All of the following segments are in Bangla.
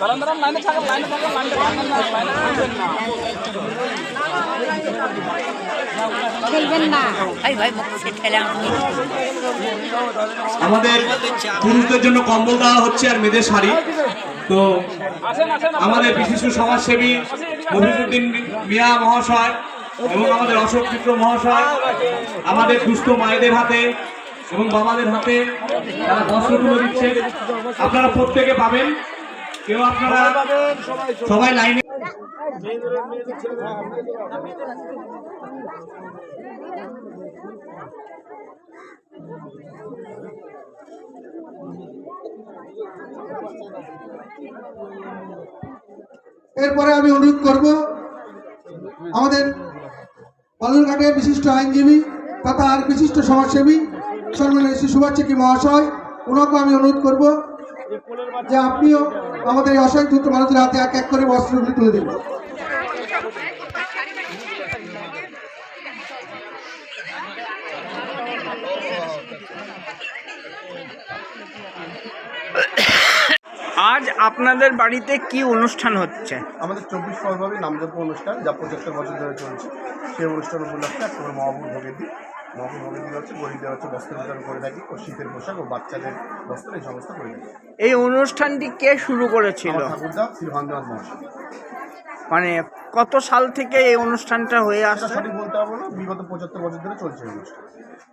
দাঁড়ান দাঁড়ান লাইনে থাকেন লাইনে থাকেন লাইনে থাকেন না লাইনে খেলবেন না। ভাই ভাই মুখ সে ঠেলে আমি আমাদের পুরুষদের জন্য কম্বল দেওয়া হচ্ছে আর মেয়েদের শাড়ি। তো আমাদের বিশিষ্ট সমাজসেবী মফিজুদ্দিন মিয়া মহাশয় এবং আমাদের অশোক মিত্র মহাশয় আমাদের দুস্থ মায়েদের হাতে এবং বাবাদের হাতে তারা বস্ত্র তুলে দিচ্ছে। আপনারা প্রত্যেকে পাবেন। কেউ আপনারা সবাই লাইনে এরপরে আমি অনুরোধ করব, আমাদের বালুরঘাটের বিশিষ্ট আইনজীবী তথা আর বিশিষ্ট সমাজসেবী সম্মানের শ্রী সুভাষ চেকি মহাশয়? ওনাকে আমি অনুরোধ করব যে আপনিও আমাদের এই অসংখ্য মানুষের হাতে এক এক করে বস্ত্রগুলি তুলে দেবেন। আজ আপনাদের বাড়িতে কি অনুষ্ঠান হচ্ছে? আমাদের চব্বিশ পরভাবে নামযজ্ঞ অনুষ্ঠান যা পঁচাত্তর বছর ধরে চলছে। সেই অনুষ্ঠান উপলক্ষে একটা মহাপুর ভোগের দিন মহাপুর ভোগের হচ্ছে গরিবদের হচ্ছে বস্ত্র বিতরণ করে থাকি ও শীতের পোশাক ও বাচ্চাদের বস্ত্র এই সমস্ত করে থাকি। এই অনুষ্ঠানটি কে শুরু করেছিল? ঠাকুরদা শ্রী মহাশয়। মানে কত সাল থেকে এই অনুষ্ঠানটা হয়ে আসছে? সঠিক বলতে পারব না বিগত পঁচাত্তর বছর ধরে চলছে এই অনুষ্ঠান।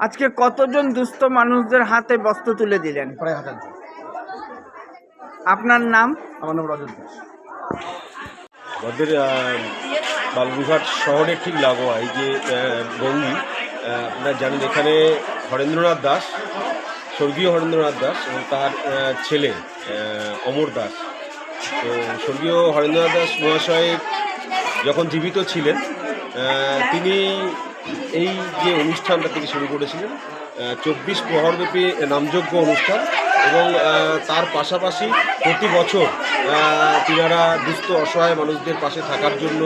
আজকে কতজন দুস্থ মানুষদের হাতে বস্ত্র তুলে দিলেন? প্রায় হাজার জন। আপনার নাম? আমার নাম রজত দাস আমাদের বালুরঘাট শহরের ঠিক লাগোয়া এই যে গঙ্গি আপনারা জানেন এখানে হরেন্দ্রনাথ দাস, স্বর্গীয় হরেন্দ্রনাথ দাস এবং তার ছেলে অমর দাস। তো স্বর্গীয় হরেন্দ্রনাথ দাস মহাশয় যখন জীবিত ছিলেন তিনি এই যে অনুষ্ঠানটা তিনি শুরু করেছিলেন চব্বিশ প্রহরব্যাপী নামযোগ্য অনুষ্ঠান এবং তার পাশাপাশি প্রতি বছর তিনারা দুস্থ, অসহায় মানুষদের পাশে থাকার জন্য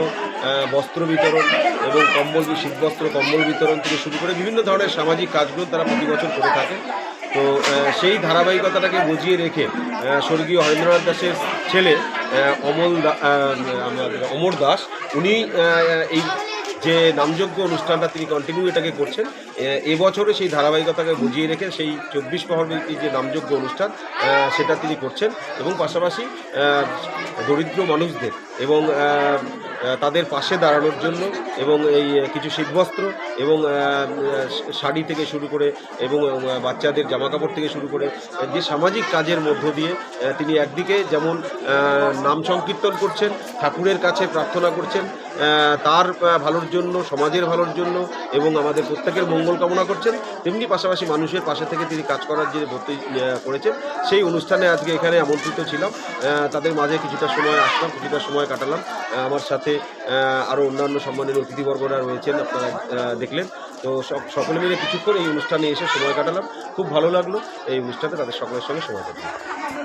বস্ত্র বিতরণ এবং কম্বল শীতবস্ত্র, কম্বল বিতরণ থেকে শুরু করে বিভিন্ন ধরনের সামাজিক কাজগুলো তারা প্রতি বছর করে থাকে। তো সেই ধারাবাহিকতাটাকে বুঝিয়ে রেখে স্বর্গীয় হরেন্দ্রনাথ দাসের ছেলে অমল অমর দাস, উনি এই যে নামযোগ্য অনুষ্ঠানটা তিনি কন্টিনিউ এটাকে করছেন এবছরে সেই ধারাবাহিকতাকে বুঝিয়ে রেখে সেই চব্বিশ প্রহরব্যাপী যে নামযোগ্য অনুষ্ঠান সেটা তিনি করছেন এবং পাশাপাশি দরিদ্র মানুষদের এবং তাদের পাশে দাঁড়ানোর জন্য এবং এই কিছু শীতবস্ত্র এবং শাড়ি থেকে শুরু করে এবং বাচ্চাদের জামাকাপড় থেকে শুরু করে যে সামাজিক কাজের মধ্য দিয়ে তিনি একদিকে যেমন নাম সংকীর্তন করছেন, ঠাকুরের কাছে প্রার্থনা করছেন তার ভালোর জন্য, সমাজের ভালোর জন্য এবং আমাদের প্রত্যেকের মঙ্গল কামনা করছেন, তেমনি পাশাপাশি মানুষের পাশে থেকে তিনি কাজ করার যে ভর্তি করেছেন, সেই অনুষ্ঠানে আজকে এখানে আমন্ত্রিত ছিলাম তাদের মাঝে কিছুটা সময় আসলাম, কিছুটা সময় কাটালাম আমার সাথে আরও অন্যান্য সম্মানীয় অতিথিবর্গরা রয়েছেন, আপনারা দেখলেন। তো সব, সকলে মিলে কিছুক্ষণ এই অনুষ্ঠানে এসে সময় কাটালাম। খুব ভালো লাগল এই অনুষ্ঠানে তাদের সকলের সঙ্গে সময় কাটালাম।